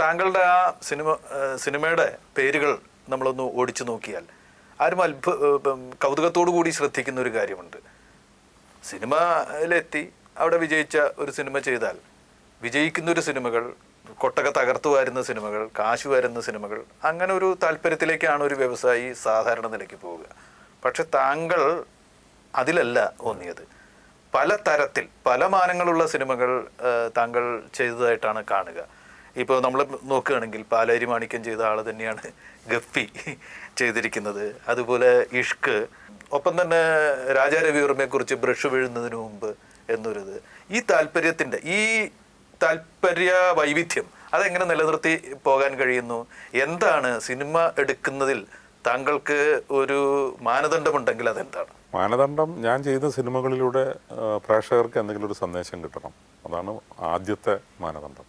താങ്കളുടെ ആ സിനിമ സിനിമയുടെ പേരുകൾ നമ്മളൊന്ന് ഓടിച്ചു നോക്കിയാൽ ആരും അത്ഭു കൗതുകത്തോടു കൂടി ശ്രദ്ധിക്കുന്ന ഒരു കാര്യമുണ്ട്. സിനിമയിലെത്തി അവിടെ വിജയിച്ച ഒരു സിനിമ ചെയ്താൽ വിജയിക്കുന്ന ഒരു സിനിമകൾ കൊട്ടക തകർത്തു വരുന്ന സിനിമകൾ കാശ് വരുന്ന സിനിമകൾ അങ്ങനെ ഒരു താല്പര്യത്തിലേക്കാണ് ഒരു വ്യവസായി സാധാരണ നിലയ്ക്ക് പോവുക. പക്ഷെ താങ്കൾ അതിലല്ല ഓന്നിയത് പല തരത്തിൽ പല മാനങ്ങളുള്ള സിനിമകൾ താങ്കൾ ചെയ്തതായിട്ടാണ് കാണുക. ഇപ്പോൾ നമ്മൾ നോക്കുകയാണെങ്കിൽ പാലേരി മാണിക്യം ചെയ്ത ആൾ തന്നെയാണ് ഗപ്പി ചെയ്തിരിക്കുന്നത്. അതുപോലെ ഇഷ്ക് ഒപ്പം തന്നെ രാജാ രവിവർമ്മയെ കുറിച്ച് ബ്രഷ് വീഴുന്നതിന് മുമ്പ് എന്നൊരിത്. ഈ താല്പര്യത്തിന്റെ ഈ താല്പര്യ വൈവിധ്യം അതെങ്ങനെ നിലനിർത്തി പോകാൻ കഴിയുന്നു? എന്താണ് സിനിമ എടുക്കുന്നതിൽ താങ്കൾക്ക് ഒരു മാനദണ്ഡമുണ്ടെങ്കിൽ അതെന്താണ്? മാനദണ്ഡം ഞാൻ ചെയ്ത സിനിമകളിലൂടെ പ്രേക്ഷകർക്ക് എന്തെങ്കിലും ഒരു സന്ദേശം കിട്ടണം. അതാണ് ആദ്യത്തെ മാനദണ്ഡം.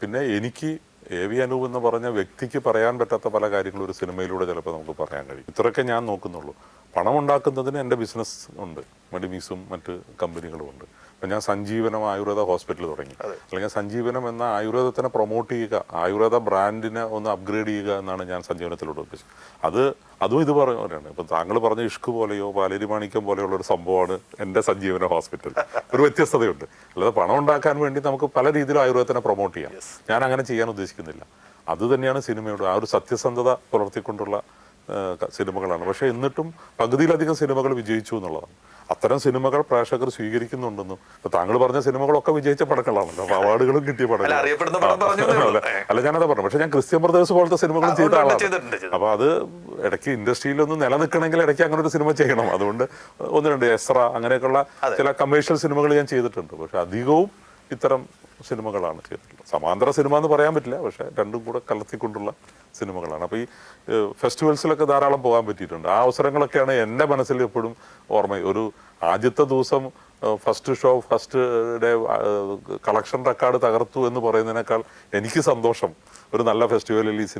പിന്നെ എനിക്ക് എ വി അനൂപ് എന്ന് പറഞ്ഞ വ്യക്തിക്ക് പറയാൻ പറ്റാത്ത പല കാര്യങ്ങളും ഒരു സിനിമയിലൂടെ ചിലപ്പോൾ നമുക്ക് പറയാൻ കഴിയും. ഇത്രയൊക്കെ ഞാൻ നോക്കുന്നുള്ളൂ. പണം ഉണ്ടാക്കുന്നതിന് എന്റെ ബിസിനസ് ഉണ്ട്. മണിമീസും മറ്റ് കമ്പനികളും ഞാൻ സഞ്ജീവനം ആയുർവേദ ഹോസ്പിറ്റൽ തുടങ്ങി. അല്ലെങ്കിൽ സഞ്ജീവനം എന്ന ആയുർവേദത്തിനെ പ്രൊമോട്ട് ചെയ്യുക ആയുർവേദ ബ്രാൻഡിനെ ഒന്ന് അപ്ഗ്രേഡ് ചെയ്യുക എന്നാണ് ഞാൻ സഞ്ജീവനത്തിലൂടെ ഉദ്ദേശിച്ചത്. അത് അതും ഇത് പറയുന്നവരാണ് ഇപ്പം താങ്കൾ പറഞ്ഞ ഇഷ്ക് പോലെയോ പാലേരി മാണിക്യം പോലെയുള്ള ഒരു സംഭവമാണ് എന്റെ സഞ്ജീവന ഹോസ്പിറ്റൽ. ഒരു വ്യത്യസ്തതയുണ്ട്. അല്ലാതെ പണം ഉണ്ടാക്കാൻ വേണ്ടി നമുക്ക് പല രീതിയിലും ആയുർവേദത്തിനെ പ്രൊമോട്ട് ചെയ്യാം. ഞാൻ അങ്ങനെ ചെയ്യാൻ ഉദ്ദേശിക്കുന്നില്ല. അത് തന്നെയാണ് സിനിമയുടെ ആ ഒരു സത്യസന്ധത പുലർത്തിക്കൊണ്ടുള്ള സിനിമകളാണ്. പക്ഷേ എന്നിട്ടും പകുതിയിലധികം സിനിമകൾ വിജയിച്ചു എന്നുള്ളതാണ്. അത്തരം സിനിമകൾ പ്രേക്ഷകർ സ്വീകരിക്കുന്നുണ്ടെന്നും ഇപ്പൊ താങ്കൾ പറഞ്ഞ സിനിമകളൊക്കെ വിജയിച്ച പടങ്ങളാണല്ലോ. അപ്പൊ അവാർഡുകളും കിട്ടിയ പടങ്ങൾ. അല്ല, ഞാനത് പറഞ്ഞു പക്ഷെ ഞാൻ ക്രിസ്ത്യൻ ബ്രദേഴ്സ് പോലത്തെ സിനിമകളും ചെയ്ത ആളാണ്. അപ്പൊ അത് ഇടയ്ക്ക് ഇൻഡസ്ട്രിയിലൊന്നും നിലനിൽക്കണമെങ്കിൽ ഇടയ്ക്ക് അങ്ങനെ ഒരു സിനിമ ചെയ്യണം. അതുകൊണ്ട് ഒന്ന് രണ്ട് എസ്ര അങ്ങനെയൊക്കെയുള്ള ചില കമേഴ്ഷ്യൽ സിനിമകൾ ഞാൻ ചെയ്തിട്ടുണ്ട്. പക്ഷെ അധികവും ഇത്തരം സിനിമകളാണ് ചെയ്തിട്ടുള്ളത് സമാന്തര സിനിമ എന്ന് പറയാൻ പറ്റില്ല പക്ഷേ രണ്ടും കൂടെ കലർത്തിക്കൊണ്ടുള്ള സിനിമകളാണ്. അപ്പോൾ ഈ ഫെസ്റ്റിവൽസിലൊക്കെ ധാരാളം പോകാൻ പറ്റിയിട്ടുണ്ട്. ആ അവസരങ്ങളൊക്കെയാണ് എന്റെ മനസ്സിൽ എപ്പോഴും ഓർമ്മ. ഒരു ആദ്യത്തെ ദിവസം first show first day collection record തകർത്തു എന്ന് പറയുന്നതിനേക്കാൾ എനിക്ക് സന്തോഷം. ഒരു നല്ല ഫെസ്റ്റിവലിൽ ഈ സിനിമ